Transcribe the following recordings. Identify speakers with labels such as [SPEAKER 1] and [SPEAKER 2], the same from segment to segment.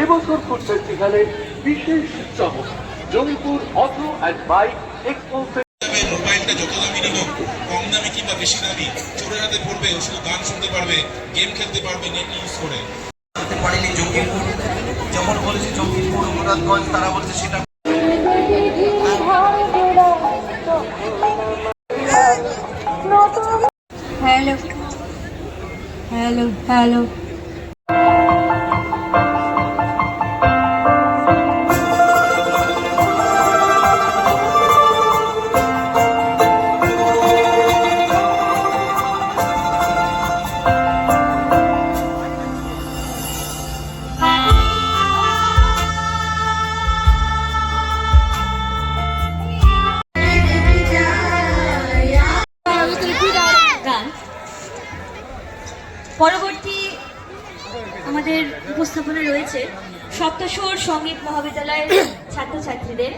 [SPEAKER 1] এবছর ফুড ফেস্টিভ্যালে বিশেষ চমক। Jangipur auto and bike expo
[SPEAKER 2] মোবাইলটা যত দামি নিব কম দামি কিংবা বেশি দামি চোরের হাতে পড়বে ও শুধু গান শুনতে পারবে গেম খেলতে পারবে নেট ইউজ করে।
[SPEAKER 3] করতে পারিনি জঙ্গিপুর যখন বলেছি জঙ্গিপুর মুরাদগঞ্জ তারা বলছে সেটা
[SPEAKER 4] হ্যালো হ্যালো হ্যালো।
[SPEAKER 5] পরবর্তী আমাদের উপস্থাপনা রয়েছে সপ্তস্বর সংগীত মহাবিদ্যালয়ের ছাত্রছাত্রীদের।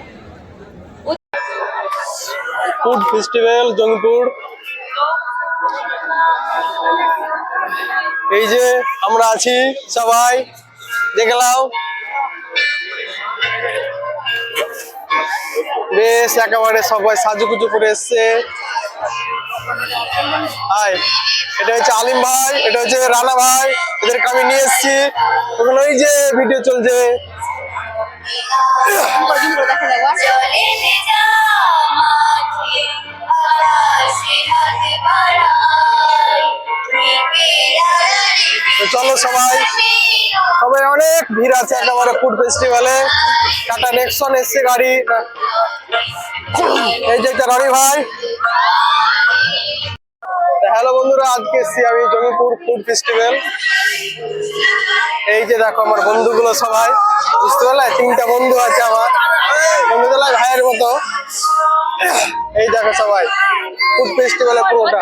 [SPEAKER 6] Food festival, Jangipur. এই যে আমরা আছি সবাই দেখলাম বেশ, একেবারে সবাই সাজুগুজু করে এসছে। হাই, এটা হচ্ছে আলিম ভাই, এটা হচ্ছে রানা ভাই, এদেরকে আমি নিয়ে এসেছি। ওখানে ওই যে ভিডিও চলছে। চলো সবাই। সবাই অনেক ভিড় আছে একেবারে ফুড ফেস্টিভ্যালে টাটা নেক্সন এসছে গাড়ি। এই যে রনি ভাই। হ্যালো বন্ধুরা, আজকে এসছি আমি জমিপুর ফুড ফেস্টিভ্যাল। এই যে দেখো আমার বন্ধুগুলো সবাই, বুঝতে পারলে? তিনটা বন্ধু আছে আমার। বন্ধুদের ভাইয়ের মতো। এই দেখো সবাই, ফুড ফেস্টিভ্যালে পুরোটা।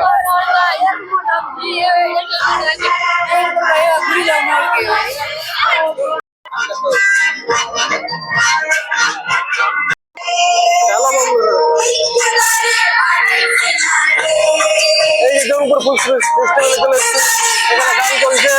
[SPEAKER 6] ফেস্টিভ্যালে চলে এসছি এখানে চলছে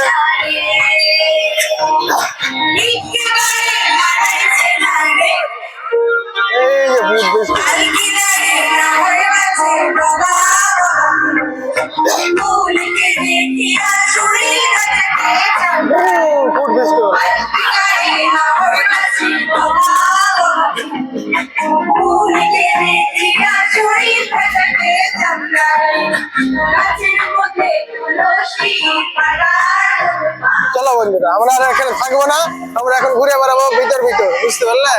[SPEAKER 6] চলো বন্ধুরা, আমরা আর এখানে থাকব না, আমরা এখন ঘুরে বেড়াবো ভিতর ভিতর, বুঝতে পারলে?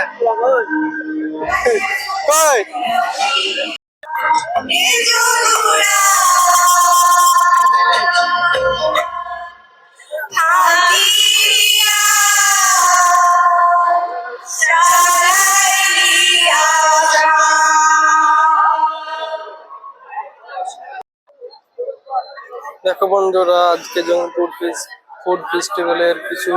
[SPEAKER 6] দেখো বন্ধুরা, আজকে জঙ্গিপুর ফুড ফেস্টিভ্যালের কিছু?